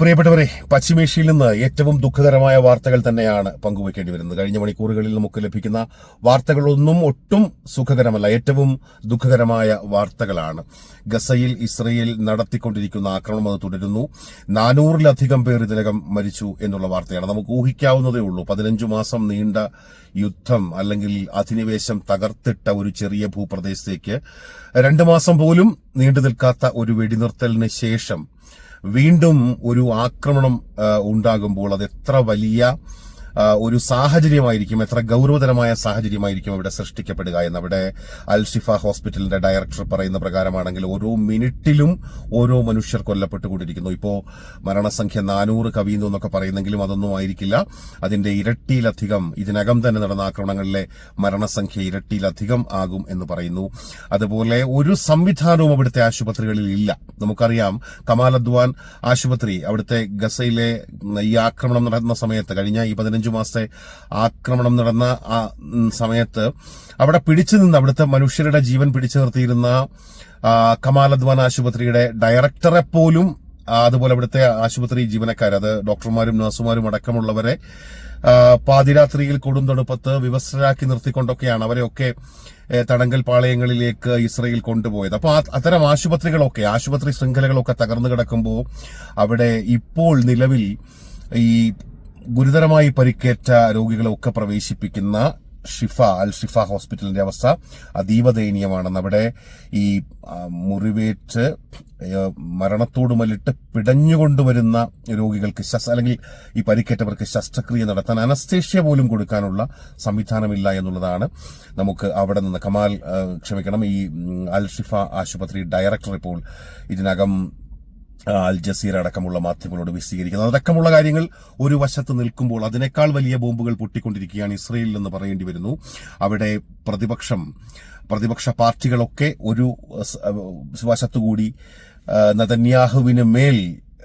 പ്രിയപ്പെട്ടവരെ പശ്ചിമേഷ്യയിൽ നിന്ന് ഏറ്റവും ദുഃഖകരമായ വാർത്തകൾ തന്നെയാണ് പങ്കുവയ്ക്കേണ്ടി വരുന്നത്. കഴിഞ്ഞ മണിക്കൂറുകളിൽ നമുക്ക് ലഭിക്കുന്ന വാർത്തകളൊന്നും ഒട്ടും സുഖകരമല്ല ഏറ്റവും ദുഃഖകരമായ വാർത്തകളാണ്. ഗസയിൽ ഇസ്രയേൽ നടത്തിക്കൊണ്ടിരിക്കുന്ന ആക്രമണം അത് തുടരുന്നു. നാനൂറിലധികം പേർ ഇതിനകം മരിച്ചു എന്നുള്ള വാർത്തയാണ്. നമുക്ക് ഊഹിക്കാവുന്നതേ ഉള്ളൂ പതിനഞ്ചു മാസം നീണ്ട യുദ്ധം അല്ലെങ്കിൽ അധിനിവേശം തകർത്തിട്ട ഒരു ചെറിയ ഭൂപ്രദേശത്തേക്ക് രണ്ടു മാസം പോലും നീണ്ടു നിൽക്കാത്ത ഒരു വെടിനിർത്തലിന് ശേഷം വീണ്ടും ഒരു ആക്രമണം ഉണ്ടാകുമ്പോൾ അത് എത്ര വലിയ ഒരു സാഹചര്യമായിരിക്കും എത്ര ഗൗരവതരമായ സാഹചര്യമായിരിക്കും അവിടെ സൃഷ്ടിക്കപ്പെടുക എന്ന് അവിടെ അൽ ഷിഫ ഹോസ്പിറ്റലിന്റെ ഡയറക്ടർ പറയുന്ന പ്രകാരമാണെങ്കിൽ ഓരോ മിനിറ്റിലും ഓരോ മനുഷ്യർ കൊല്ലപ്പെട്ടുകൊണ്ടിരിക്കുന്നു. ഇപ്പോൾ മരണസംഖ്യ നാനൂറ് കവിയുന്നു എന്നൊക്കെ പറയുന്നെങ്കിലും അതൊന്നും ആയിരിക്കില്ല. അതിന്റെ ഇരട്ടിയിലധികം ഇതിനകം തന്നെ നടന്ന ആക്രമണങ്ങളിലെ മരണസംഖ്യ ഇരട്ടിയിലധികം ആകും എന്ന് പറയുന്നു. അതുപോലെ ഒരു സംവിധാനവും അവിടുത്തെ ആശുപത്രികളിൽ ഇല്ല. നമുക്കറിയാം കമാൽ അദ്വാൻ ആശുപത്രി അവിടുത്തെ ഗസയിലെ ഈ ആക്രമണം നടന്ന സമയത്ത് കഴിഞ്ഞ ഈ പതിനഞ്ചു മാസത്തെ ആക്രമണം നടന്ന ആ സമയത്ത് അവിടെ പിടിച്ചു നിന്ന് അവിടുത്തെ മനുഷ്യരുടെ ജീവൻ പിടിച്ചു നിർത്തിയിരുന്ന കമാലധ്വാൻ ആശുപത്രിയുടെ ഡയറക്ടറെ പോലും അതുപോലെ അവിടുത്തെ ആശുപത്രി ജീവനക്കാർ അത് ഡോക്ടർമാരും നഴ്സുമാരും അടക്കമുള്ളവരെ പാതിരാത്രിയിൽ കൊടും തണുപ്പത്ത് വിവസ്ത്രരാക്കി നിർത്തിക്കൊണ്ടൊക്കെയാണ് അവരെയൊക്കെ തടങ്കൽ പാളയങ്ങളിലേക്ക് ഇസ്രയേൽ കൊണ്ടുപോയത്. അപ്പോൾ അത്തരം ആശുപത്രികളൊക്കെ ആശുപത്രി ശൃംഖലകളൊക്കെ തകർന്നു കിടക്കുമ്പോൾ അവിടെ ഇപ്പോൾ നിലവിൽ ഈ ഗുരുതരമായി പരിക്കേറ്റ രോഗികളെ ഒക്കെ പ്രവേശിപ്പിക്കുന്ന ഷിഫ അൽ ഷിഫ ഹോസ്പിറ്റലിന്റെ അവസ്ഥ അതീവ ദയനീയമാണെന്ന് അവിടെ ഈ മുറിവേറ്റ് മരണത്തോട് മല്ലിട്ട് പിടഞ്ഞുകൊണ്ടുവരുന്ന രോഗികൾക്ക് ശസ് അല്ലെങ്കിൽ ഈ പരിക്കേറ്റവർക്ക് ശസ്ത്രക്രിയ നടത്താൻ അനസ്തേഷ്യ പോലും കൊടുക്കാനുള്ള സംവിധാനമില്ല എന്നുള്ളതാണ് നമുക്ക് അവിടെ നിന്ന്. കമാൽ ക്ഷമിക്കണം ഈ അൽ ഷിഫ ആശുപത്രി ഡയറക്ടർ ഇപ്പോൾ ഇതിനകം അൽ ജസീർ അടക്കമുള്ള മാധ്യമങ്ങളോട് വിശദീകരിക്കുന്നത് അടക്കമുള്ള കാര്യങ്ങൾ ഒരു വശത്ത് നിൽക്കുമ്പോൾ അതിനേക്കാൾ വലിയ ബോംബുകൾ പൊട്ടിക്കൊണ്ടിരിക്കുകയാണ് ഇസ്രയേലിൽ എന്ന് പറയേണ്ടി വരുന്നു. അവിടെ പ്രതിപക്ഷം പ്രതിപക്ഷ പാർട്ടികളൊക്കെ ഒരു വശത്തുകൂടി നതന്യാഹുവിന് മേൽ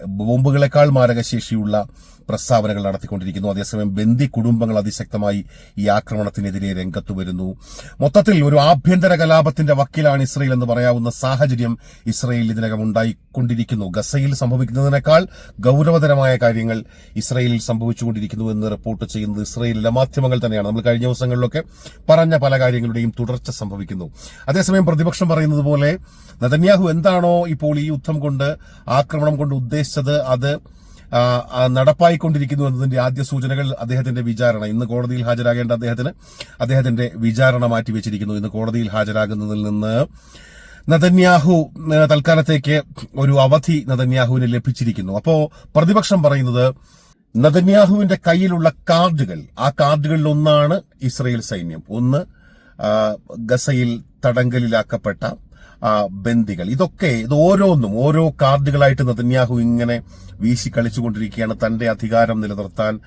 ബോംബുകളെക്കാൾ മാരകശേഷിയുള്ള പ്രസ്താവനകൾ നടത്തിക്കൊണ്ടിരിക്കുന്നു. അതേസമയം ബന്ദി കുടുംബങ്ങൾ അതിശക്തമായി ഈ ആക്രമണത്തിനെതിരെ രംഗത്തു വരുന്നു. മൊത്തത്തിൽ ഒരു ആഭ്യന്തര കലാപത്തിന്റെ വക്കിലാണ് ഇസ്രയേൽ എന്ന് പറയാവുന്ന സാഹചര്യം ഇസ്രയേൽ ഇതിനകം ഉണ്ടായിക്കൊണ്ടിരിക്കുന്നു. ഗസയിൽ സംഭവിക്കുന്നതിനേക്കാൾ ഗൗരവതരമായ കാര്യങ്ങൾ ഇസ്രയേലിൽ സംഭവിച്ചുകൊണ്ടിരിക്കുന്നു എന്ന് റിപ്പോർട്ട് ചെയ്യുന്നത് ഇസ്രയേലിലെ മാധ്യമങ്ങൾ തന്നെയാണ്. നമ്മൾ കഴിഞ്ഞ ദിവസങ്ങളിലൊക്കെ പറഞ്ഞ പല കാര്യങ്ങളുടെയും തുടർച്ച സംഭവിക്കുന്നു. അതേസമയം പ്രതിപക്ഷം പറയുന്നത് പോലെ നതന്യാഹു എന്താണോ ഇപ്പോൾ ഈ യുദ്ധം കൊണ്ട് ആക്രമണം കൊണ്ട് ഉദ്ദേശിച്ചത് അത് നടപ്പായിക്കൊണ്ടിരിക്കുന്നു എന്നതിന്റെ ആദ്യ സൂചനകൾ അദ്ദേഹത്തിന്റെ വിചാരണ. ഇന്ന് കോടതിയിൽ ഹാജരാകേണ്ട അദ്ദേഹത്തിന് അദ്ദേഹത്തിന്റെ വിചാരണ മാറ്റിവെച്ചിരിക്കുന്നു. ഇന്ന് കോടതിയിൽ ഹാജരാകുന്നതിൽ നിന്ന് നതന്യാഹു തൽക്കാലത്തേക്ക് ഒരു അവധി നതന്യാഹുവിന് ലഭിച്ചിരിക്കുന്നു. അപ്പോ പ്രതിപക്ഷം പറയുന്നത് നതന്യാഹുവിന്റെ കയ്യിലുള്ള കാർഡുകൾ ആ കാർഡുകളിൽ ഒന്നാണ് ഇസ്രയേൽ സൈന്യം. ഒന്ന് ഗസയിൽ തടങ്കലിലാക്കപ്പെട്ട ബന്ദികൾ. ഇതൊക്കെ ഇത് ഓരോന്നും ഓരോ കാർഡുകളായിട്ട് നതന്യാഹു ഇങ്ങനെ വീശി കളിച്ചുകൊണ്ടിരിക്കുകയാണ്. തന്റെ അധികാരം നിലനിർത്താൻ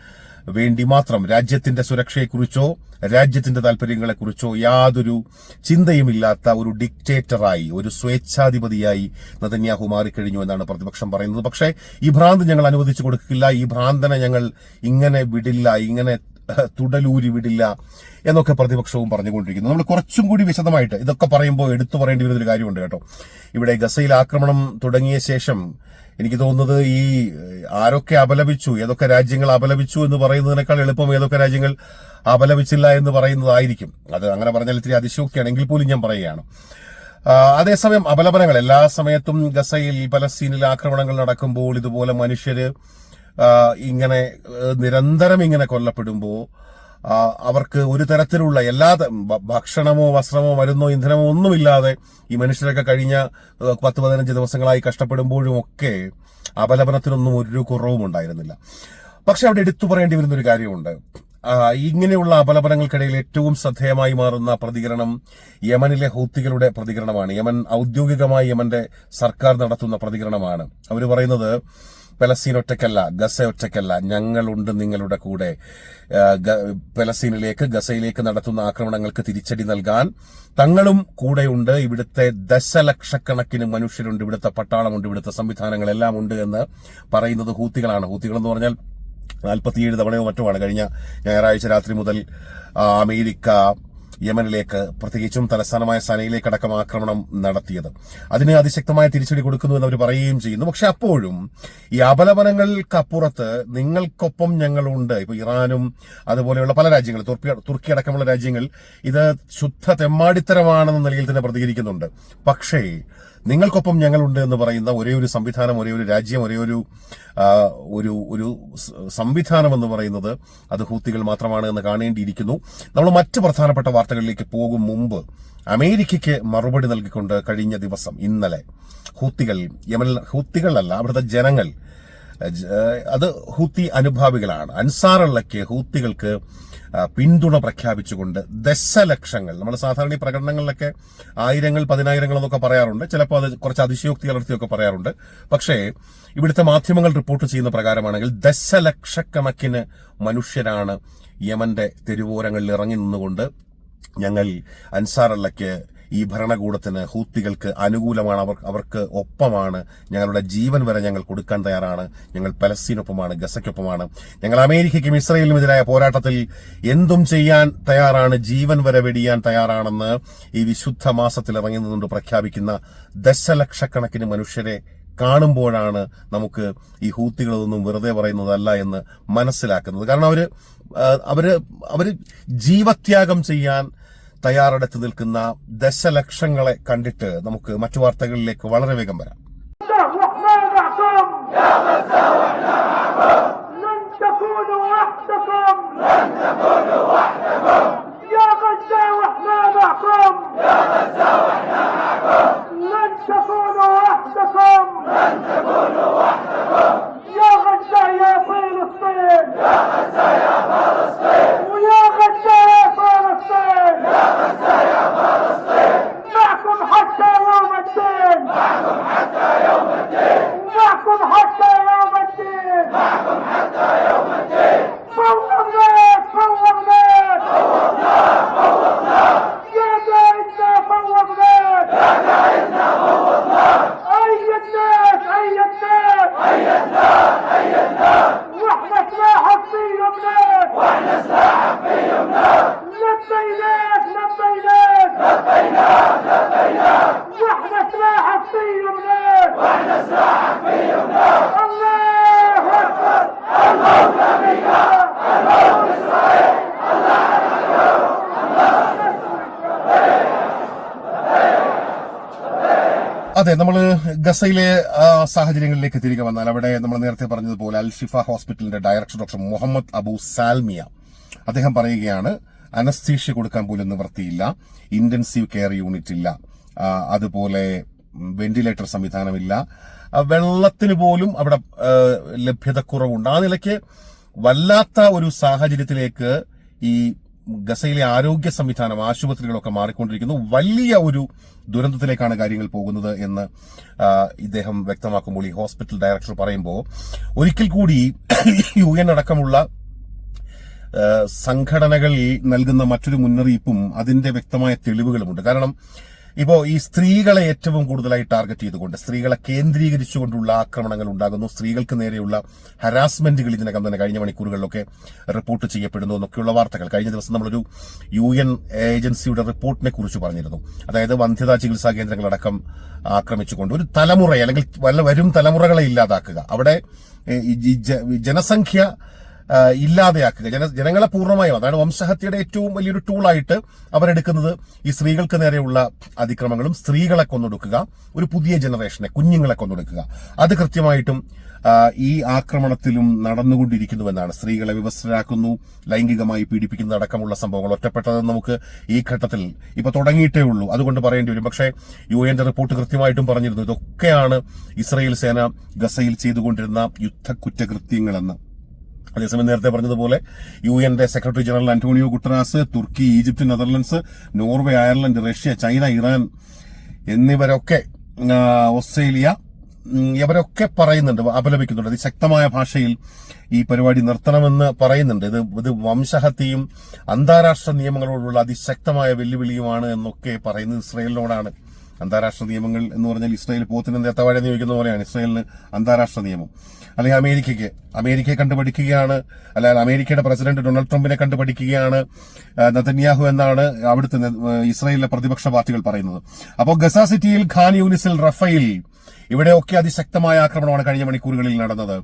വേണ്ടി മാത്രം രാജ്യത്തിന്റെ സുരക്ഷയെക്കുറിച്ചോ രാജ്യത്തിന്റെ താല്പര്യങ്ങളെക്കുറിച്ചോ യാതൊരു ചിന്തയുമില്ലാത്ത ഒരു ഡിക്റ്റേറ്ററായി ഒരു സ്വേച്ഛാധിപതിയായി നതന്യാഹു മാറിക്കഴിഞ്ഞു എന്നാണ് പ്രതിപക്ഷം പറയുന്നത്. പക്ഷേ ഈ ഭ്രാന്ത് ഞങ്ങൾ അനുവദിച്ചു കൊടുക്കില്ല. ഈ ഭ്രാന്തനെ ഞങ്ങൾ ഇങ്ങനെ വിടില്ല ഇങ്ങനെ തുടലൂരി വിടില്ല എന്നൊക്കെ പ്രതിപക്ഷവും പറഞ്ഞുകൊണ്ടിരിക്കുന്നു. നമ്മൾ കുറച്ചും കൂടി വിശദമായിട്ട് ഇതൊക്കെ പറയുമ്പോൾ എടുത്തു പറയേണ്ടി വരുന്ന ഒരു കാര്യമുണ്ട് കേട്ടോ. ഇവിടെ ഗസയിൽ ആക്രമണം തുടങ്ങിയ ശേഷം എനിക്ക് തോന്നുന്നത് ഈ ആരൊക്കെ അപലപിച്ചു ഏതൊക്കെ രാജ്യങ്ങൾ അപലപിച്ചു എന്ന് പറയുന്നതിനേക്കാൾ എളുപ്പം ഏതൊക്കെ രാജ്യങ്ങൾ അപലപിച്ചില്ല എന്ന് പറയുന്നതായിരിക്കും. അത് അങ്ങനെ പറഞ്ഞാൽ ഇത്തിരി അതിശോക്തിയാണ് എങ്കിൽ പോലും ഞാൻ പറയുകയാണ്. അതേസമയം അപലപനങ്ങൾ എല്ലാ സമയത്തും ഗസയിൽ പലസ്തീനിൽ ആക്രമണങ്ങൾ നടക്കുമ്പോൾ ഇതുപോലെ മനുഷ്യര് ഇങ്ങനെ നിരന്തരം ഇങ്ങനെ കൊല്ലപ്പെടുമ്പോൾ അവർക്ക് ഒരു തരത്തിലുള്ള എല്ലാ ഭക്ഷണമോ വസ്ത്രമോ മരുന്നോ ഇന്ധനമോ ഒന്നുമില്ലാതെ ഈ മനുഷ്യരൊക്കെ കഴിഞ്ഞ പത്ത് പതിനഞ്ച് ദിവസങ്ങളായി കഷ്ടപ്പെടുമ്പോഴും ഒക്കെ അപലപനത്തിനൊന്നും ഒരു കുറവും ഉണ്ടായിരുന്നില്ല. പക്ഷെ അവിടെ എടുത്തു പറയേണ്ടി വരുന്ന ഒരു കാര്യമുണ്ട്. ഇങ്ങനെയുള്ള അപലപനങ്ങൾക്കിടയിൽ ഏറ്റവും ശ്രദ്ധേയമായി മാറുന്ന പ്രതികരണം യമനിലെ ഹൗത്തികളുടെ പ്രതികരണമാണ്. യമൻ ഔദ്യോഗികമായി യമന്റെ സർക്കാർ നടത്തുന്ന പ്രതികരണമാണ്. അവർ പറയുന്നത് പലസ്തീൻ ഒറ്റയ്ക്കല്ല ഗസ ഒറ്റയ്ക്കല്ല. ഞങ്ങളുണ്ട് നിങ്ങളുടെ കൂടെ. പലസ്തീനിലേക്ക് ഗസയിലേക്ക് നടത്തുന്ന ആക്രമണങ്ങൾക്ക് തിരിച്ചടി നൽകാൻ തങ്ങളും കൂടെയുണ്ട്. ഇവിടുത്തെ ദശലക്ഷക്കണക്കിന് മനുഷ്യരുണ്ട്. ഇവിടുത്തെ പട്ടാളമുണ്ട്. ഇവിടുത്തെ സംവിധാനങ്ങളെല്ലാം ഉണ്ട് എന്ന് പറയുന്നത് ഹൂത്തികളാണ്. ഹൂത്തികൾ എന്ന് പറഞ്ഞാൽ നാൽപ്പത്തിയേഴ് തവണയോ മറ്റുമാണ് കഴിഞ്ഞ ഞായറാഴ്ച രാത്രി മുതൽ അമേരിക്ക യമനിലേക്ക് പ്രത്യേകിച്ചും തലസ്ഥാനമായ സനയിലേക്ക് അടക്കം ആക്രമണം നടത്തിയത്. അതിന് അതിശക്തമായ തിരിച്ചടി കൊടുക്കുന്നുവെന്ന് അവർ പറയുകയും ചെയ്യുന്നു. പക്ഷെ അപ്പോഴും ഈ അപലപനങ്ങൾക്കപ്പുറത്ത് നിങ്ങൾക്കൊപ്പം ഞങ്ങളുണ്ട്. ഇപ്പൊ ഇറാനും അതുപോലെയുള്ള പല രാജ്യങ്ങൾ തുർക്കി തുർക്കി അടക്കമുള്ള രാജ്യങ്ങൾ ഇത് ശുദ്ധ തെമ്മാടിത്തരമാണെന്ന നിലയിൽ തന്നെ പ്രതികരിക്കുന്നുണ്ട്. പക്ഷേ നിങ്ങൾക്കൊപ്പം ഞങ്ങളുണ്ട് എന്ന് പറയുന്ന ഒരേ ഒരു സംവിധാനം ഒരേ ഒരു രാജ്യം ഒരേ ഒരു ഒരു ഒരു സംവിധാനം എന്ന് പറയുന്നത് അത് ഹൂത്തികൾ മാത്രമാണ് എന്ന് കാണേണ്ടിയിരിക്കുന്നു. നമ്മൾ മറ്റ് പ്രധാനപ്പെട്ട വാർത്തകളിലേക്ക് പോകും മുമ്പ് അമേരിക്കയ്ക്ക് മറുപടി നൽകിക്കൊണ്ട് കഴിഞ്ഞ ദിവസം ഇന്നലെ ഹൂത്തികൾ യമനിൽ ഹൂത്തികളല്ല അവിടുത്തെ ജനങ്ങൾ അത് ഹൂത്തി അനുഭാവികളാണ്. അൻസാറുള്ളക്ക് ഹൂത്തികൾക്ക് പിന്തുണ പ്രഖ്യാപിച്ചുകൊണ്ട് ദശലക്ഷങ്ങൾ നമ്മൾ സാധാരണ ഈ പ്രകടനങ്ങളിലൊക്കെ ആയിരങ്ങൾ പതിനായിരങ്ങൾ എന്നൊക്കെ പറയാറുണ്ട്. ചിലപ്പോൾ അത് കുറച്ച് അതിശയോക്തി കലർത്തിയൊക്കെ പറയാറുണ്ട്. പക്ഷേ ഇവിടുത്തെ മാധ്യമങ്ങൾ റിപ്പോർട്ട് ചെയ്യുന്ന പ്രകാരമാണെങ്കിൽ ദശലക്ഷക്കണക്കിന് മനുഷ്യരാണ് യമന്റെ തെരുവോരങ്ങളിൽ ഇറങ്ങി നിന്നുകൊണ്ട് ഞങ്ങൾ അൻസാറല്ലയ്ക്ക് ഈ ഭരണകൂടത്തിന് ഹൂത്തികൾക്ക് അനുകൂലമാണ് അവർ അവർക്ക് ഒപ്പമാണ്. ഞങ്ങളുടെ ജീവൻ വരെ ഞങ്ങൾ കൊടുക്കാൻ തയ്യാറാണ്. ഞങ്ങൾ പലസ്തീനൊപ്പമാണ് ഗസയ്ക്കൊപ്പമാണ്. ഞങ്ങൾ അമേരിക്കയ്ക്കും ഇസ്രയേലിനുമെതിരായ പോരാട്ടത്തിൽ എന്തും ചെയ്യാൻ തയ്യാറാണ് ജീവൻ വരെ വെടിയാൻ തയ്യാറാണെന്ന് ഈ വിശുദ്ധ മാസത്തിൽ ഇറങ്ങി നിന്നുകൊണ്ട് പ്രഖ്യാപിക്കുന്ന ദശലക്ഷക്കണക്കിന് മനുഷ്യരെ കാണുമ്പോഴാണ് നമുക്ക് ഈ ഹൂത്തികളൊന്നും വെറുതെ പറയുന്നതല്ല എന്ന് മനസ്സിലാക്കുന്നത്. കാരണം അവർ അവർ അവർ ജീവത്യാഗം ചെയ്യാൻ തയ്യാറെടുത്ത് നിൽക്കുന്ന ദശലക്ഷങ്ങളെ കണ്ടിട്ട് നമുക്ക് മറ്റു വാർത്തകളിലേക്ക് വളരെ വേഗം വരാം. يوم الدين معكم حتى يوم الدين معكم حتى يوم അതെ നമ്മൾ ഗസയിലെ സാഹചര്യങ്ങളിലേക്ക് തിരികെ വന്നാൽ അവിടെ നമ്മൾ നേരത്തെ പറഞ്ഞതുപോലെ അൽ ഷിഫ ഹോസ്പിറ്റലിന്റെ director doctor Muhammad Abu Salmiya അദ്ദേഹം പറയുകയാണ് അനസ്തീഷ്യ കൊടുക്കാൻ പോലും നിവൃത്തിയില്ല ഇന്റൻസീവ് കെയർ യൂണിറ്റ് ഇല്ല അതുപോലെ വെന്റിലേറ്റർ സംവിധാനമില്ല വെള്ളത്തിന് പോലും അവിടെ ലഭ്യതക്കുറവുണ്ട് ആ നിലയ്ക്ക് വല്ലാത്ത ഒരു സാഹചര്യത്തിലേക്ക് ഈ ഗസയിലെ ആരോഗ്യ സംവിധാനം ആശുപത്രികളൊക്കെ മാറിക്കൊണ്ടിരിക്കുന്നു. വലിയ ഒരു ദുരന്തത്തിലേക്കാണ് കാര്യങ്ങൾ പോകുന്നത് എന്ന് ഇദ്ദേഹം വ്യക്തമാക്കുമ്പോൾ ഈ ഹോസ്പിറ്റൽ ഡയറക്ടർ പറയുമ്പോൾ ഒരിക്കൽ കൂടി യു എൻ അടക്കമുള്ള സംഘടനകളിൽ നൽകുന്ന മറ്റൊരു മുന്നറിയിപ്പും അതിന്റെ വ്യക്തമായ തെളിവുകളുമുണ്ട്. കാരണം ഇപ്പോ ഈ സ്ത്രീകളെ ഏറ്റവും കൂടുതലായി ടാർഗറ്റ് ചെയ്തുകൊണ്ട് സ്ത്രീകളെ കേന്ദ്രീകരിച്ചുകൊണ്ടുള്ള ആക്രമണങ്ങൾ ഉണ്ടാകുന്നു. സ്ത്രീകൾക്ക് നേരെയുള്ള ഹരാസ്മെന്റുകൾ ഇതിനകം തന്നെ കഴിഞ്ഞ മണിക്കൂറുകളിലൊക്കെ റിപ്പോർട്ട് ചെയ്യപ്പെടുന്നു എന്നൊക്കെയുള്ള വാർത്തകൾ. കഴിഞ്ഞ ദിവസം നമ്മളൊരു യു എൻ ഏജൻസിയുടെ റിപ്പോർട്ടിനെ കുറിച്ച് പറഞ്ഞിരുന്നു. അതായത് വന്ധ്യതാ ചികിത്സാ കേന്ദ്രങ്ങളടക്കം ആക്രമിച്ചുകൊണ്ട് ഒരു തലമുറയെ അല്ലെങ്കിൽ വല്ല വരും തലമുറകളെ ഇല്ലാതാക്കുക. അവിടെ ജനസംഖ്യ ഇല്ലാതെയാക്കുക. ജന ജനങ്ങളെ പൂർണമായും അതാണ് വംശഹത്യയുടെ ഏറ്റവും വലിയൊരു ടൂളായിട്ട് അവരെടുക്കുന്നത് ഈ സ്ത്രീകൾക്ക് നേരെയുള്ള അതിക്രമങ്ങളും സ്ത്രീകളെ കൊന്നൊടുക്കുക ഒരു പുതിയ ജനറേഷനെ കുഞ്ഞുങ്ങളെ കൊന്നൊടുക്കുക. അത് കൃത്യമായിട്ടും ഈ ആക്രമണത്തിലും നടന്നുകൊണ്ടിരിക്കുന്നുവെന്നാണ് സ്ത്രീകളെ വിവസ്ത്രരാക്കുന്നു ലൈംഗികമായി പീഡിപ്പിക്കുന്ന അടക്കമുള്ള സംഭവങ്ങൾ ഒറ്റപ്പെട്ടത് നമുക്ക് ഈ ഘട്ടത്തിൽ ഇപ്പൊ തുടങ്ങിയിട്ടേ ഉള്ളൂ. അതുകൊണ്ട് പറയേണ്ടി വരും. പക്ഷേ യു എന്റെ റിപ്പോർട്ട് കൃത്യമായിട്ടും പറഞ്ഞിരുന്നു ഇതൊക്കെയാണ് ഇസ്രയേൽ സേന ഗസയിൽ ചെയ്തുകൊണ്ടിരുന്ന യുദ്ധ കുറ്റകൃത്യങ്ങളെന്ന്. അതേസമയം നേരത്തെ പറഞ്ഞതുപോലെ യു എന്റെ സെക്രട്ടറി ജനറൽ അന്റോണിയോ ഗുട്ടറാസ് തുർക്കി Egypt Netherlands Norway Ireland Russia China Iran എന്നിവരൊക്കെ Australia ഇവരൊക്കെ പറയുന്നുണ്ട് അപലപിക്കുന്നുണ്ട്. അതിശക്തമായ ഭാഷയിൽ ഈ പരിപാടി നിർത്തണമെന്ന് പറയുന്നുണ്ട്. ഇത് ഇത് വംശഹത്യയും അന്താരാഷ്ട്ര നിയമങ്ങളോടുള്ള അതിശക്തമായ വെല്ലുവിളിയുമാണ് എന്നൊക്കെ പറയുന്നത് ഇസ്രയേലിനോടാണ്. അന്താരാഷ്ട്ര നിയമങ്ങൾ എന്ന് പറഞ്ഞാൽ ഇസ്രായേൽ പോത്തിന് നേത്തവാഴ നിയോഗിക്കുന്ന പോലെയാണ് ഇസ്രായേലിന് അന്താരാഷ്ട്ര നിയമം. അല്ലെങ്കിൽ അമേരിക്കയ്ക്ക്. അമേരിക്കയെ കണ്ടുപഠിക്കുകയാണ്. അല്ലെങ്കിൽ അമേരിക്കയുടെ പ്രസിഡന്റ് ഡൊണാൾഡ് ട്രംപിനെ കണ്ടുപഠിക്കുകയാണ്. നതന്യാഹു എന്നാണ് അവിടുത്തെ ഇസ്രായേലിലെ പ്രതിപക്ഷ പാർട്ടികൾ പറയുന്നത്. അപ്പോൾ ഗസ സിറ്റിയിൽ ഖാൻ യൂനിസിൽ റഫേൽ ഇവിടെയൊക്കെ അതിശക്തമായ ആക്രമണമാണ് കഴിഞ്ഞ മണിക്കൂറുകളിൽ നടന്നത്.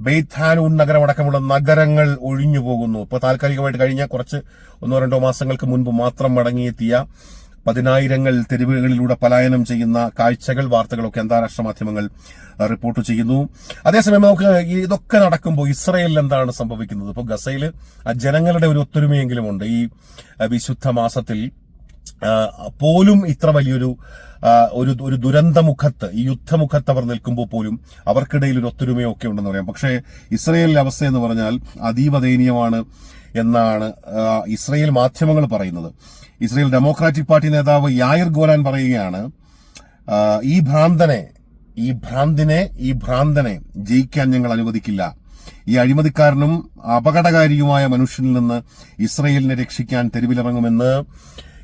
ബെയ്ത്ത് ഹാനൂൺ നഗരമടക്കമുള്ള നഗരങ്ങൾ ഒഴിഞ്ഞു പോകുന്നു ഇപ്പോൾ താൽക്കാലികമായിട്ട് കഴിഞ്ഞ കുറച്ച് ഒന്നോ രണ്ടോ മാസങ്ങൾക്ക് മുൻപ് മാത്രം മടങ്ങിയെത്തിയ പതിനായിരങ്ങൾ തെരുവുകളിലൂടെ പലായനം ചെയ്യുന്ന കാഴ്ചകൾ വാർത്തകളൊക്കെ അന്താരാഷ്ട്ര മാധ്യമങ്ങൾ റിപ്പോർട്ട് ചെയ്യുന്നു. അതേസമയം നമുക്ക് ഇതൊക്കെ നടക്കുമ്പോൾ ഇസ്രയേലിൽ എന്താണ് സംഭവിക്കുന്നത്? ഇപ്പോൾ ഗസയിൽ ജനങ്ങളുടെ ഒരു ഒത്തൊരുമയെങ്കിലും ഉണ്ട്. ഈ വിശുദ്ധ മാസത്തിൽ പോലും ഇത്ര വലിയൊരു ഒരു ഒരു ദുരന്തമുഖത്ത് ഈ യുദ്ധമുഖത്ത് അവർ നിൽക്കുമ്പോൾ പോലും അവർക്കിടയിൽ ഒരു ഒത്തൊരുമയൊക്കെ ഉണ്ടെന്ന് പറയാം. പക്ഷേ ഇസ്രയേലിന്റെ അവസ്ഥ എന്ന് പറഞ്ഞാൽ അതീവ ദയനീയമാണ്. എന്നാണ് ഇസ്രയേൽ മാധ്യമങ്ങൾ പറയുന്നത്. ഇസ്രയേൽ ഡെമോക്രാറ്റിക് പാർട്ടി നേതാവ് യായർ ഗോലാൻ പറയുകയാണ് ഈ ഭ്രാന്തനെ ഈ ഭ്രാന്തിനെ ഈ ഭ്രാന്തനെ ജയിക്കാൻ ഞങ്ങൾ അനുവദിക്കില്ല. ഈ അഴിമതിക്കാരനും അപകടകാരിയുമായ മനുഷ്യനിൽ നിന്ന് ഇസ്രയേലിനെ രക്ഷിക്കാൻ തെരുവിലിറങ്ങുമെന്ന്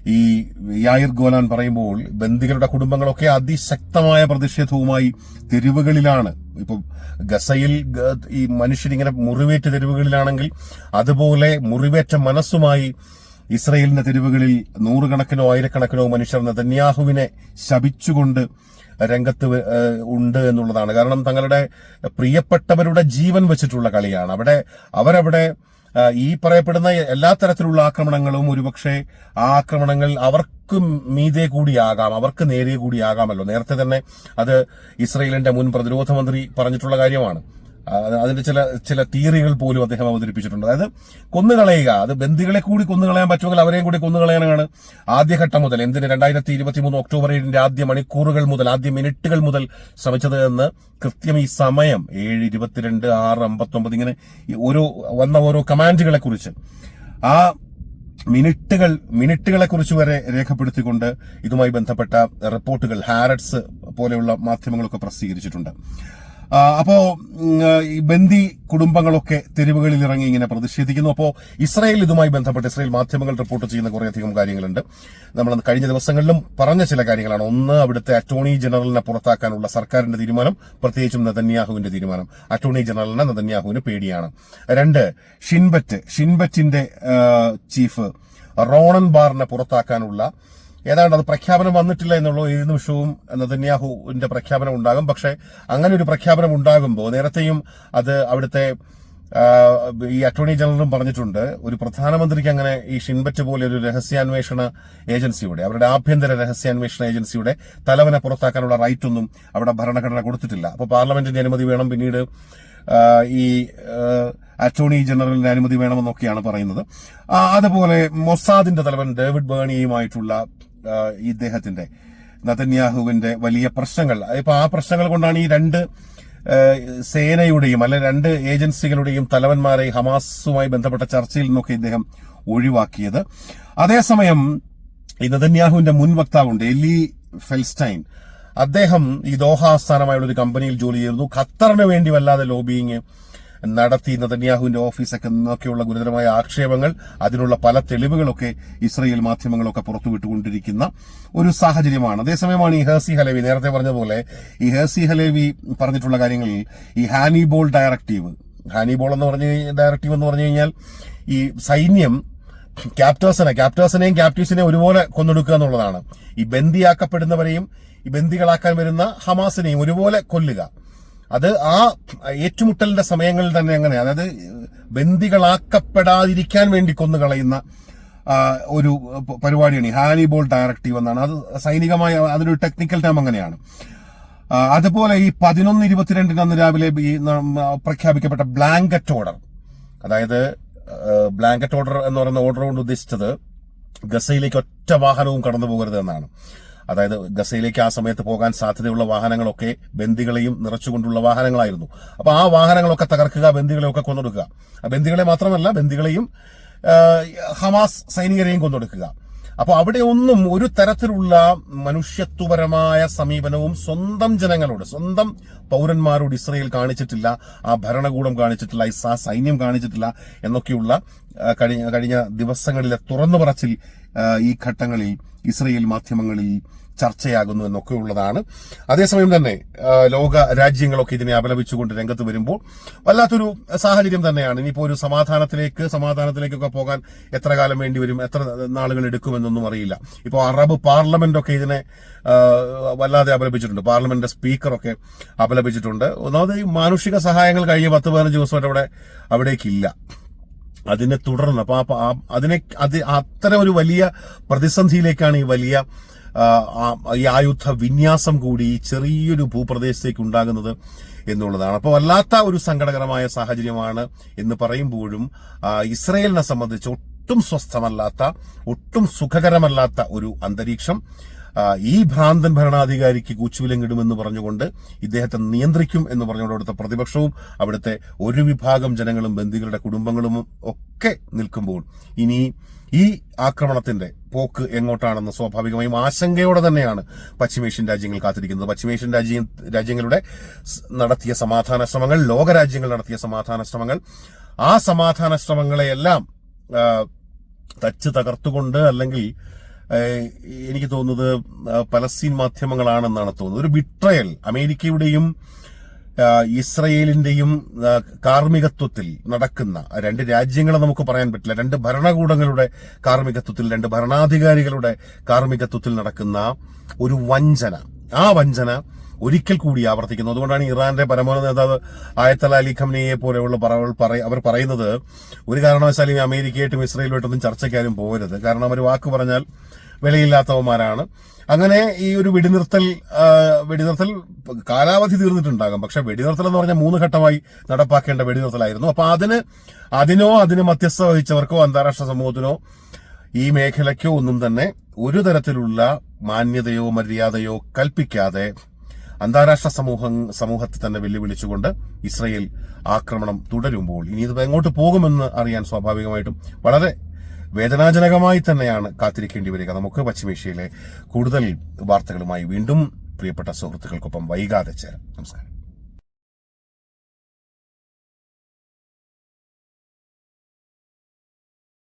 ഈ യായിർ ഗോലാൻ പറയുമ്പോൾ ബന്ദികളുടെ കുടുംബങ്ങളൊക്കെ അതിശക്തമായ പ്രതിഷേധവുമായി തെരുവുകളിലാണ്. ഇപ്പൊ ഗസയിൽ ഈ മനുഷ്യരിങ്ങനെ മുറിവേറ്റ തെരുവുകളിലാണെങ്കിൽ അതുപോലെ മുറിവേറ്റ മനസ്സുമായി ഇസ്രയേലിന്റെ തെരുവുകളിൽ നൂറുകണക്കിനോ ആയിരക്കണക്കിനോ മനുഷ്യർ നെതന്യാഹുവിനെ ശപിച്ചുകൊണ്ട് രംഗത്ത് ഉണ്ട് എന്നുള്ളതാണ്. കാരണം തങ്ങളുടെ പ്രിയപ്പെട്ടവരുടെ ജീവൻ വെച്ചിട്ടുള്ള കളിയാണ്. അവിടെ അവരവിടെ ഈ പറയപ്പെടുന്ന എല്ലാ തരത്തിലുള്ള ആക്രമണങ്ങളും ഒരുപക്ഷെ ആ ആക്രമണങ്ങൾ അവർക്ക് മീതെ കൂടിയാകാം അവർക്ക് നേരെ കൂടിയാകാമല്ലോ. നേരത്തെ തന്നെ അത് ഇസ്രയേലിന്റെ മുൻ പ്രതിരോധ മന്ത്രി പറഞ്ഞിട്ടുള്ള കാര്യമാണ്. അതിന്റെ ചില ചില തിയറികൾ പോലും അദ്ദേഹം അവതരിപ്പിച്ചിട്ടുണ്ട്. അതായത് കൊന്നുകളയുക അത് ബന്ദികളെ കൂടി കൊന്നുകളയാൻ പറ്റുമെങ്കിൽ അവരെയും കൂടി കൊന്നുകളയാനാണ് ആദ്യഘട്ടം മുതൽ. എന്തിന്? രണ്ടായിരത്തി ഇരുപത്തി മൂന്ന് ഒക്ടോബർ ഏഴിന്റെ ആദ്യ മണിക്കൂറുകൾ മുതൽ ആദ്യ മിനിറ്റുകൾ മുതൽ ശ്രമിച്ചത് എന്ന് കൃത്യം ഈ സമയം ഏഴ് ഇരുപത്തിരണ്ട് ആറ് അമ്പത്തൊമ്പത് ഇങ്ങനെ ഓരോ വന്ന ഓരോ കമാൻഡുകളെ കുറിച്ച്. ആ മിനിറ്റുകൾ മിനിറ്റുകളെ കുറിച്ച് വരെ രേഖപ്പെടുത്തിക്കൊണ്ട് ഇതുമായി ബന്ധപ്പെട്ട റിപ്പോർട്ടുകൾ ഹാരറ്റ്സ് പോലെയുള്ള മാധ്യമങ്ങളൊക്കെ പ്രസിദ്ധീകരിച്ചിട്ടുണ്ട്. ആ, അപ്പോ ഉം, ഈ ബന്ദി കുടുംബങ്ങളൊക്കെ തെരുവുകളിൽ ഇറങ്ങി ഇങ്ങനെ പ്രതിഷേധിക്കുന്നു. അപ്പോ ഇസ്രായേൽ ഇതുമായി ബന്ധപ്പെട്ട് ഇസ്രായേൽ മാധ്യമങ്ങൾ റിപ്പോർട്ട് ചെയ്യുന്ന കുറേയധികം കാര്യങ്ങളുണ്ട്. നമ്മൾ കഴിഞ്ഞ ദിവസങ്ങളിലും പറഞ്ഞ ചില കാര്യങ്ങളാണ്. ഒന്ന് അവിടുത്തെ അറ്റോർണി ജനറലിനെ പുറത്താക്കാനുള്ള സർക്കാരിന്റെ തീരുമാനം പ്രത്യേകിച്ചും നെതന്യാഹുവിന്റെ തീരുമാനം. അറ്റോർണി ജനറലിനെ നതന്യാഹുവിന് പേടിയാണ്. രണ്ട് ഷിൻബറ്റ് ഷിൻബറ്റിന്റെ ചീഫ് റോണൻ ബാറിനെ പുറത്താക്കാനുള്ള ഏതാണ്ട് അത് പ്രഖ്യാപനം വന്നിട്ടില്ല എന്നുള്ള ഏഴ് നിമിഷവും നെതന്യാഹുവിന്റെ പ്രഖ്യാപനം ഉണ്ടാകും. പക്ഷെ അങ്ങനെ ഒരു പ്രഖ്യാപനം ഉണ്ടാകുമ്പോൾ നേരത്തെയും അത് അവിടുത്തെ ഈ അറ്റോർണി ജനറലും പറഞ്ഞിട്ടുണ്ട്. ഒരു പ്രധാനമന്ത്രിക്ക് അങ്ങനെ ഈ ഷിൻബറ്റ് പോലെ ഒരു രഹസ്യാന്വേഷണ ഏജൻസിയുടെ അവരുടെ ആഭ്യന്തര രഹസ്യാന്വേഷണ ഏജൻസിയുടെ തലവനെ പുറത്താക്കാനുള്ള റൈറ്റ് ഒന്നും അവിടെ ഭരണഘടന കൊടുത്തിട്ടില്ല. അപ്പോൾ പാർലമെന്റിന്റെ അനുമതി വേണം പിന്നീട് ഈ അറ്റോർണി ജനറലിന്റെ അനുമതി വേണമെന്നൊക്കെയാണ് പറയുന്നത്. അതുപോലെ മൊസാദിന്റെ തലവൻ ഡേവിഡ് ബേണിയുമായിട്ടുള്ള ഇദ്ദേഹത്തിന്റെ നതന്യാഹുവിന്റെ വലിയ പ്രശ്നങ്ങൾ. ഇപ്പൊ ആ പ്രശ്നങ്ങൾ കൊണ്ടാണ് ഈ രണ്ട് സേനയുടെയും അല്ലെ രണ്ട് ഏജൻസികളുടെയും തലവന്മാരെ ഹമാസുമായി ബന്ധപ്പെട്ട ചർച്ചയിൽ നിന്നൊക്കെ ഇദ്ദേഹം ഒഴിവാക്കിയത്. അതേസമയം ഈ നതന്യാഹുവിന്റെ മുൻ വക്താവുണ്ട് എലി ഫെൽസ്റ്റൈൻ. അദ്ദേഹം ഈ ദോഹ ആസ്ഥാനമായുള്ള ഒരു കമ്പനിയിൽ ജോലി ചെയ്തിരുന്നു. ഖത്തറിന് വേണ്ടി വല്ലാതെ ലോബിയിങ് നടത്തി നെതന്യാഹുവിന്റെ ഓഫീസൊക്കെ നിന്നൊക്കെയുള്ള ഗുരുതരമായ ആക്ഷേപങ്ങൾ അതിനുള്ള പല തെളിവുകളൊക്കെ ഇസ്രയേൽ മാധ്യമങ്ങളൊക്കെ പുറത്തുവിട്ടുകൊണ്ടിരിക്കുന്ന ഒരു സാഹചര്യമാണ്. അതേസമയമാണ് ഈ ഹേസി ഹലേവി നേരത്തെ പറഞ്ഞ പോലെ ഈ ഹേസി ഹലേവി പറഞ്ഞിട്ടുള്ള കാര്യങ്ങളിൽ ഈ ഹാനിബോൾ ഡയറക്റ്റീവ് ഹാനിബോൾ എന്ന് പറഞ്ഞ ഡയറക്റ്റീവ് എന്ന് പറഞ്ഞു കഴിഞ്ഞാൽ ഈ സൈന്യം ക്യാപ്റ്റേഴ്സിനെ ക്യാപ്റ്റേഴ്സിനെയും ക്യാപ്റ്റീവ്സിനെയും ഒരുപോലെ കൊന്നൊടുക്കുക എന്നുള്ളതാണ്. ഈ ബന്ദിയാക്കപ്പെടുന്നവരെയും ഈ ബന്ദികളാക്കാൻ വരുന്ന ഹമാസിനെയും ഒരുപോലെ കൊല്ലുക. അത് ആ ഏറ്റുമുട്ടലിന്റെ സമയങ്ങളിൽ തന്നെ എങ്ങനെയാണ് അതായത് ബന്ദികളാക്കപ്പെടാതിരിക്കാൻ വേണ്ടി കൊന്നു കളയുന്ന ഒരു പരിപാടിയാണ് ഈ ഹാനിബോൾ ഡയറക്റ്റീവ് എന്നാണ്. അത് സൈനികമായ അതിനൊരു ടെക്നിക്കൽ ടേം അങ്ങനെയാണ്. അതുപോലെ ഈ പതിനൊന്ന് ഇരുപത്തിരണ്ടിന് അന്ന് രാവിലെ ഈ പ്രഖ്യാപിക്കപ്പെട്ട ബ്ലാങ്കറ്റ് ഓർഡർ അതായത് ബ്ലാങ്കറ്റ് ഓർഡർ എന്ന് പറയുന്ന ഓർഡർ കൊണ്ട് ഉദ്ദേശിച്ചത് ഗസയിലേക്ക് ഒറ്റ വാഹനവും കടന്നു പോകരുത് എന്നാണ്. അതായത് ഗസയിലേക്ക് ആ സമയത്ത് പോകാൻ സാധ്യതയുള്ള വാഹനങ്ങളൊക്കെ ബന്ദികളെയും നിറച്ചുകൊണ്ടുള്ള വാഹനങ്ങളായിരുന്നു. അപ്പൊ ആ വാഹനങ്ങളൊക്കെ തകർക്കുക ബന്ദികളെയൊക്കെ കൊന്നൊടുക്കുക. ബന്ദികളെ മാത്രമല്ല ബന്ദികളെയും ഹമാസ് സൈനികരെയും കൊന്നൊടുക്കുക. അപ്പൊ അവിടെ ഒന്നും ഒരു തരത്തിലുള്ള മനുഷ്യത്വപരമായ സമീപനവും സ്വന്തം ജനങ്ങളോട് സ്വന്തം പൗരന്മാരോട് ഇസ്രയേൽ കാണിച്ചിട്ടില്ല ആ ഭരണകൂടം കാണിച്ചിട്ടില്ല ആ സൈന്യം കാണിച്ചിട്ടില്ല എന്നൊക്കെയുള്ള കഴിഞ്ഞ കഴിഞ്ഞ ദിവസങ്ങളിലെ തുറന്നു പറച്ചിൽ ഈ ഘട്ടങ്ങളിൽ ഇസ്രയേൽ മാധ്യമങ്ങളിൽ ചർച്ചയാകുന്നു എന്നൊക്കെ ഉള്ളതാണ്. അതേസമയം തന്നെ ലോക രാജ്യങ്ങളൊക്കെ ഇതിനെ അപലപിച്ചുകൊണ്ട് രംഗത്ത് വരുമ്പോൾ വല്ലാത്തൊരു സാഹചര്യം തന്നെയാണ്. ഇനിയിപ്പോൾ ഒരു സമാധാനത്തിലേക്ക് സമാധാനത്തിലേക്കൊക്കെ പോകാൻ എത്ര കാലം വേണ്ടി വരും എത്ര നാളുകൾ എടുക്കുമെന്നൊന്നും അറിയില്ല. ഇപ്പോൾ അറബ് പാർലമെന്റ് ഒക്കെ ഇതിനെ വല്ലാതെ അപലപിച്ചിട്ടുണ്ട്. പാർലമെന്റിന്റെ സ്പീക്കറൊക്കെ അപലപിച്ചിട്ടുണ്ട്. ഒന്നാമത് ഈ മാനുഷിക സഹായങ്ങൾ കഴിഞ്ഞ പത്ത് പതിനഞ്ച് ദിവസമായിട്ട് അവിടെ അവിടേക്കില്ല. അതിനെ തുടർന്ന് അപ്പൊ അതിനെ അത് അത്തരം ഒരു വലിയ പ്രതിസന്ധിയിലേക്കാണ് ഈ വലിയ ഈ ആയുധ വിന്യാസം കൂടി ചെറിയൊരു ഭൂപ്രദേശത്തേക്ക് ഉണ്ടാകുന്നത് എന്നുള്ളതാണ്. അപ്പോൾ വല്ലാത്ത ഒരു സങ്കടകരമായ സാഹചര്യമാണ് എന്ന് പറയുമ്പോഴും ഇസ്രയേലിനെ സംബന്ധിച്ച് ഒട്ടും സ്വസ്ഥമല്ലാത്ത ഒട്ടും സുഖകരമല്ലാത്ത ഒരു അന്തരീക്ഷം ഈ ഭ്രാന്തൻ ഭരണാധികാരിക്ക് കൂച്ചുവിലങ്ങിടുമെന്ന് പറഞ്ഞുകൊണ്ട് ഇദ്ദേഹത്തെ നിയന്ത്രിക്കും എന്ന് പറഞ്ഞുകൊണ്ട് അവിടുത്തെ പ്രതിപക്ഷവും അവിടുത്തെ ഒരു വിഭാഗം ജനങ്ങളും ബന്ദികളുടെ കുടുംബങ്ങളും ഒക്കെ നിൽക്കുമ്പോൾ ഇനി ഈ ആക്രമണത്തിന്റെ പോക്ക് എങ്ങോട്ടാണെന്ന് സ്വാഭാവികമായും ആശങ്കയോടെ തന്നെയാണ് പശ്ചിമേഷ്യൻ രാജ്യങ്ങൾ കാത്തിരിക്കുന്നത്. പശ്ചിമേഷ്യൻ രാജ്യ രാജ്യങ്ങളുടെ നടത്തിയ സമാധാന ശ്രമങ്ങൾ ലോകരാജ്യങ്ങൾ നടത്തിയ സമാധാന ശ്രമങ്ങൾ ആ സമാധാന ശ്രമങ്ങളെയെല്ലാം തച്ച് തകർത്തുകൊണ്ട് അല്ലെങ്കിൽ എനിക്ക് തോന്നുന്നത് പലസ്തീൻ മാധ്യമങ്ങളാണെന്നാണ് തോന്നുന്നത്. ഒരു ബിട്രയൽ അമേരിക്കയുടെയും ഇസ്രയേലിന്റെയും കാർമ്മികത്വത്തിൽ നടക്കുന്ന രണ്ട് രാജ്യങ്ങളെ നമുക്ക് പറയാൻ പറ്റില്ല. രണ്ട് ഭരണകൂടങ്ങളുടെ കാർമ്മികത്വത്തിൽ രണ്ട് ഭരണാധികാരികളുടെ കാർമ്മികത്വത്തിൽ നടക്കുന്ന ഒരു വഞ്ചന. ആ വഞ്ചന ഒരിക്കൽ കൂടി ആവർത്തിക്കുന്നു. അതുകൊണ്ടാണ് ഇറാന്റെ പരമോന്നത നേതാവ് ആയത്തല അലി ഖംനയെ പോലെയുള്ള അവർ പറയുന്നത് ഒരു കാരണവശാലും അമേരിക്കയായിട്ടും ഇസ്രയേലുമായിട്ടൊന്നും ചർച്ചയ്ക്കാരും പോകരുത്. കാരണം അവർ വാക്ക് പറഞ്ഞാൽ വിലയില്ലാത്തവന്മാരാണ്. അങ്ങനെ ഈ ഒരു വെടിനിർത്തൽ വെടിനിർത്തൽ കാലാവധി തീർന്നിട്ടുണ്ടാകും. പക്ഷെ വെടിനിർത്തൽ എന്ന് പറഞ്ഞാൽ മൂന്ന് ഘട്ടമായി നടപ്പാക്കേണ്ട വെടിനിർത്തലായിരുന്നു. അപ്പൊ അതിന് അതിനോ അതിന് മധ്യസ്ഥ വഹിച്ചവർക്കോ അന്താരാഷ്ട്ര സമൂഹത്തിനോ ഈ മേഖലയ്ക്കോ ഒന്നും തന്നെ ഒരു തരത്തിലുള്ള മാന്യതയോ മര്യാദയോ കൽപ്പിക്കാതെ അന്താരാഷ്ട്ര സമൂഹം സമൂഹത്തെ തന്നെ വെല്ലുവിളിച്ചുകൊണ്ട് ഇസ്രയേൽ ആക്രമണം തുടരുമ്പോൾ ഇനി ഇത് എങ്ങോട്ട് പോകുമെന്ന് അറിയാൻ സ്വാഭാവികമായിട്ടും വളരെ വേദനാജനകമായി തന്നെയാണ് കാത്തിരിക്കേണ്ടി വരിക. നമുക്ക് പശ്ചിമേഷ്യയിലെ കൂടുതൽ വാർത്തകളുമായി വീണ്ടും പ്രിയപ്പെട്ട സുഹൃത്തുക്കൾക്കൊപ്പം വൈകാതെ ചേരാം. നമസ്കാരം.